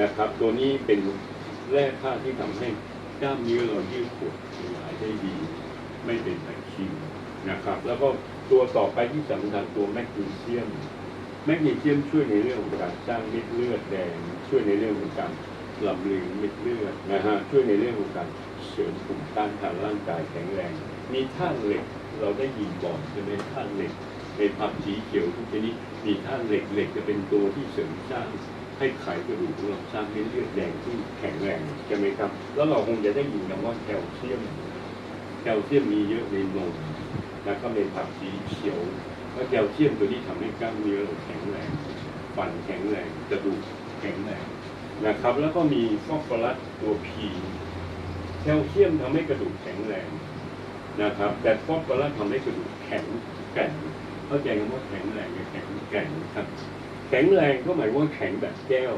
นะครับ ตัวนี้เป็นแร่ธาตุที่ทำให้กล้ามเนื้อเรายืดหดขยายได้ดี ไม่เป็นตะคริวนะครับ แล้วก็ตัวต่อไปที่สำคัญตัวแมกนีเซียมแมกนีเซียมช่วยในเรื่องของการสร้างเม็ดเลือดแดง ช่วยในเรื่องของการลำเลียงเม็ดเลือดนะฮะช่วยในเรื่องของการเสริมภูมิต้านทานร่างกายแข็งแรง มีธาตุเหล็กเราได้ยินก่อนใช่ไหมธาตุเหล็กในผักสีเขียวทุกชนิดมีธาตุเหล็กเหล็กจะเป็นตัวที่เสริมสร้าง ให้ไขกระดูกของเราสร้างเม็ดเลือดแดงที่แข็งแรงใช่ไหมครับ แล้วเราคงจะได้ยินคำว่าแคลเซียม แคลเซียมมีเยอะในนมแล้วก็ในผักสีเขียวแล้วแคลเซียมตัวนี้ทำให้กล้ามเนื้อเราแข็งแรงฟันแข็งแรงกระดูกแข็งแรงนะครับ แล้วก็มีฟอสฟอรัสตัวพีแคลเซียมทำให้กระดูกแข็งแรงนะครับ แต่ฟอสฟอรัสทำให้กระดูกแข็งแกร่งเข้าใจคำว่าแข็งแรงกับแข็งแกร่งครับ แข็งแรงก็หมายว่าแข็งแบบแก้ว